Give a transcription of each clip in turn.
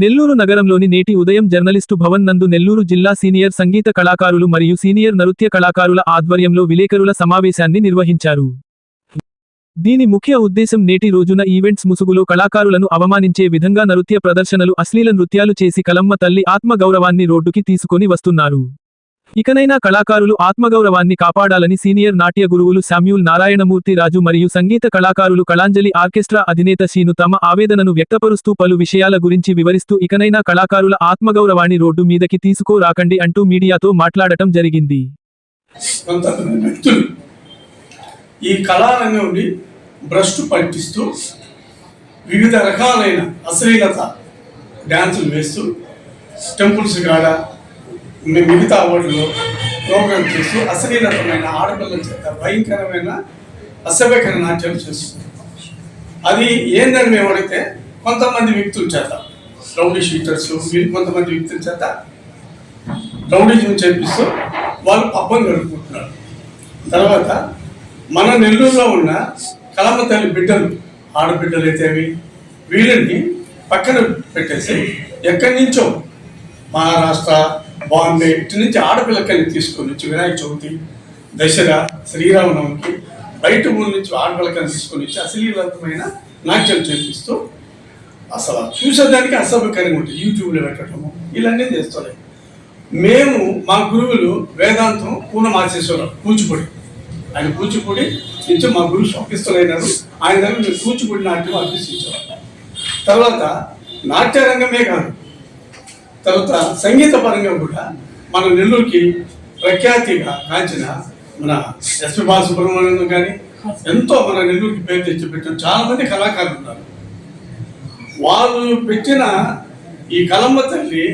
నెల్లూరు నగరంలోని నేటి ఉదయం జర్నలిస్టు భవన్ నందు నెల్లూరు జిల్లా సీనియర్ సంగీత కళాకారులు మరియు సీనియర్ నృత్య కళాకారుల ఆధ్వర్యంలో విలేకరుల సమావేశాన్ని నిర్వహించారు. దీని ముఖ్య ఉద్దేశం నేటి రోజున ఈవెంట్స్ ముసుగులో కళాకారులను అవమానించే విధంగా నృత్య ప్రదర్శనలు అశ్లీల నృత్యాలు చేసి కలమ్మ తల్లి ఆత్మగౌరవాన్ని రోడ్డుకి తీసుకొని వస్తున్నారు. ఇకనైనా కళాకారులు ఆత్మగౌరవాన్ని కాపాడాలని సీనియర్ నాట్య గురువులు శామ్యూల్ నారాయణమూర్తి రాజు మరియు సంగీత కళాకారులు కళాంజలి ఆర్కెస్ట్రా అధినేత శీను తమ ఆవేదనను వ్యక్తపరుస్తూ పలు విషయాల గురించి వివరిస్తూ ఇకనైనా కళాకారుల ఆత్మగౌరవాన్ని రోడ్డు మీదకి తీసుకోరాకండి అంటూ మీడియాతో మాట్లాడటం జరిగింది. ఈ కళారంగండి భ్రష్టు పట్టిస్తూ వివిధ రకాలైన అశ్లీలత డ్యాన్సులు వేస్తూ టెంపుల్స్ కాడ మిగతా వాటిలో ప్రోగ్రామ్ చేస్తూ అశ్లీలతమైన ఆడపిల్లల చేత భయంకరమైన అసభ్యకర నాట్యం చేస్తున్నారు అది ఏందని మేము అడిగితే కొంతమంది వ్యక్తుల చేత రౌడీ షీటర్స్ కొంతమంది వ్యక్తుల చేత రౌడీజం చేపిస్తూ వాళ్ళు పబ్బం గడుపుకుంటున్నారు తర్వాత మన నెల్లూరులో ఉన్న కలమ తల్లి బిడ్డలు ఆడబిడ్డలు అయితేవి వీళ్ళని పక్కన పెట్టేసి ఎక్కడి నుంచో మహారాష్ట్ర బాంబే ఇటు నుంచి ఆడపిల్లకని తీసుకొని వచ్చి వినాయక చవితి దసరా శ్రీరామనవమికి బయట ఊరి నుంచి ఆడపిల్లకని తీసుకొని వచ్చి అశ్లీలతమైన నాట్యం చేపిస్తూ అసలు చూసేదానికి అసభ్యకరంగా ఉంటుంది. యూట్యూబ్లో పెట్టడము ఇలానే చేస్తున్నాయి మేము మా గురువులు వేదాంతం పూర్ణమాసేశ్వరం కూచిపూడి. ఆయన కూచిపూడి నుంచి మా గురువు స్వపిస్తులైనారు ఆయన దగ్గర మేము కూచిపూడి నాట్యం అభ్యసించారు తర్వాత నాట్యరంగమే కాదు తర్వాత సంగీత పరంగా కూడా మన నెల్లూరుకి ప్రఖ్యాతిగా కాంచిన మన ఎస్పి బాలసుబ్రహ్మణ్యం కానీ ఎంతో మన నెల్లూరుకి పేరు తెచ్చిపెట్టిన చాలా మంది కళాకారులు ఉన్నారు. వాళ్ళు పెట్టిన ఈ కలమ్మ తల్లి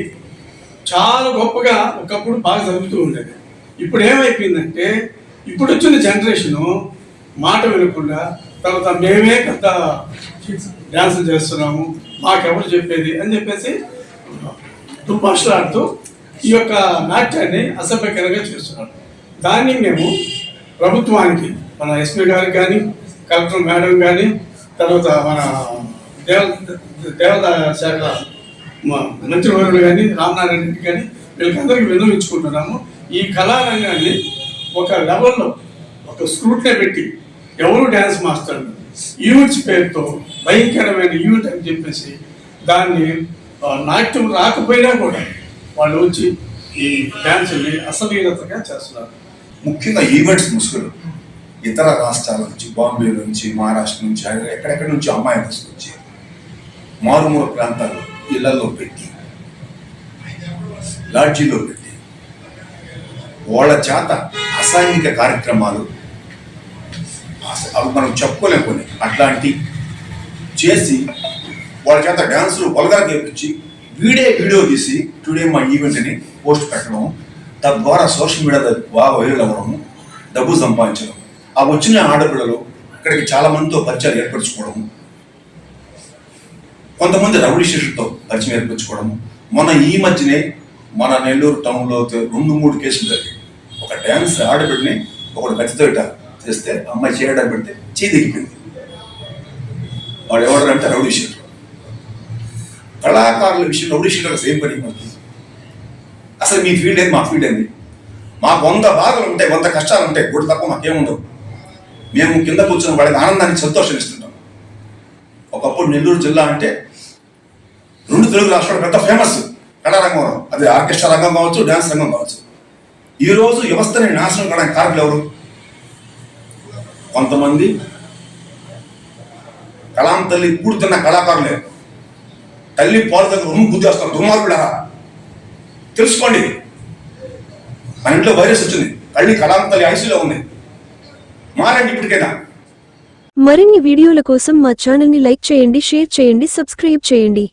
చాలా గొప్పగా ఒకప్పుడు బాగా చదువుతూ ఉండేది. ఇప్పుడు ఏమైపోయిందంటే ఇప్పుడు వచ్చిన జనరేషను మాట వినకుండా తర్వాత మేమే పెద్ద డ్యాన్సులు చేస్తున్నాము మాకెవరు చెప్పేది అని చెప్పేసి దుర్భాషలాడుతూ ఈ యొక్క నాట్యాన్ని అసభ్యకరంగా చేస్తున్నారు. దాన్ని మేము ప్రభుత్వానికి మన ఎస్పీ గారికి కానీ కలెక్టర్ మేడం కానీ తర్వాత మన దేవ దేవత శాఖ మంత్రివర్యులు కానీ రామనారాయణ రెడ్డి కానీ వీళ్ళకందరికీ విన్నవించుకుంటున్నాము. ఈ కళారంగాన్ని ఒక లెవెల్లో ఒక స్క్రూట్నే పెట్టి ఎవరు డ్యాన్స్ మాస్టర్లు ఈవెంట్స్ పేరుతో భయంకరమైన ఈవెంట్ అని చెప్పేసి దాన్ని నాట్యం రాకపోయినా కూడా వాళ్ళు వచ్చి ఈ డ్యాన్స్ని అసలీలతగా చేస్తున్నారు. ముఖ్యంగా ఈవెంట్స్ ముసుగులు. ఇతర రాష్ట్రాల నుంచి బాంబే నుంచి మహారాష్ట్ర నుంచి హైదరాబాద్ ఎక్కడెక్కడి నుంచి అమ్మాయి తీసుకొచ్చి మారుమూల ప్రాంతాల్లో ఇళ్ళలో పెట్టి లాడ్జీలో పెట్టి వాళ్ళ చేత అసాంఘిక కార్యక్రమాలు అవి మనం చెప్పుకోలేం అట్లాంటి చేసి వాళ్ళ చేత డ్యాన్సులు పొలగా చేపించి వీడే వీడియో తీసి టుడే మా ఈవెంట్ని పోస్ట్ పెట్టడం తద్వారా సోషల్ మీడియా బాగా వైరల్ అవ్వడము డబ్బు సంపాదించడం ఆ వచ్చిన ఆడపిల్లలు ఇక్కడికి చాలా మందితో పరిచయాలు ఏర్పరచుకోవడము కొంతమంది రౌడీ శిష్యులతో పరిచయం ఏర్పరచుకోవడము. మొన్న ఈ మధ్యనే మన నెల్లూరు టౌన్లో రెండు మూడు కేసులు జరిగాయి. ఒక డ్యాన్స్ ఆడబిడ్డని ఒకడు గచ్చితో ఇట చేస్తే అమ్మాయి చేయడానికి పెడితే చేయి దిగిపోయింది వాడు ఎవరు అంటే రౌడీ కళాకారుల విషయంలో రౌడీ సేమ్ పని మనకి అసలు మీ ఫీల్డ్ ఏంది? మా ఫీల్డ్ ఏంది? మాకు వంద బాధలు ఉంటాయి వంద కష్టాలు ఉంటాయి. గుడి తప్ప మాకేముండవు. మేము కింద కూర్చొని వాళ్ళకి ఆనందాన్ని సంతోషం ఇస్తుంటాం. ఒకప్పుడు నెల్లూరు జిల్లా అంటే రెండు తెలుగు రాష్ట్రాలు పెద్ద ఫేమస్ కళారంగం అది ఆర్కెస్ట్రా రంగం కావచ్చు డ్యాన్స్ రంగం కావచ్చు. ఈరోజు వ్యవస్థని నాశనం కావడానికి కారకులు ఎవరు? కొంతమంది కళాం తల్లి కూడుతున్న కళాకారులే. తల్లి పాలు దగ్గర రొమ్ము గుద్దేస్తారు దుర్మార్గుడారా తెలుసుకోండి. మన ఇంట్లో వైరస్ వచ్చింది. తల్లి కళాం తల్లి ఐసీలో ఉంది. మారండి ఇప్పటికైనా. మరిన్ని వీడియోల కోసం మా ఛానల్ని లైక్ చేయండి షేర్ చేయండి సబ్స్క్రైబ్ చేయండి.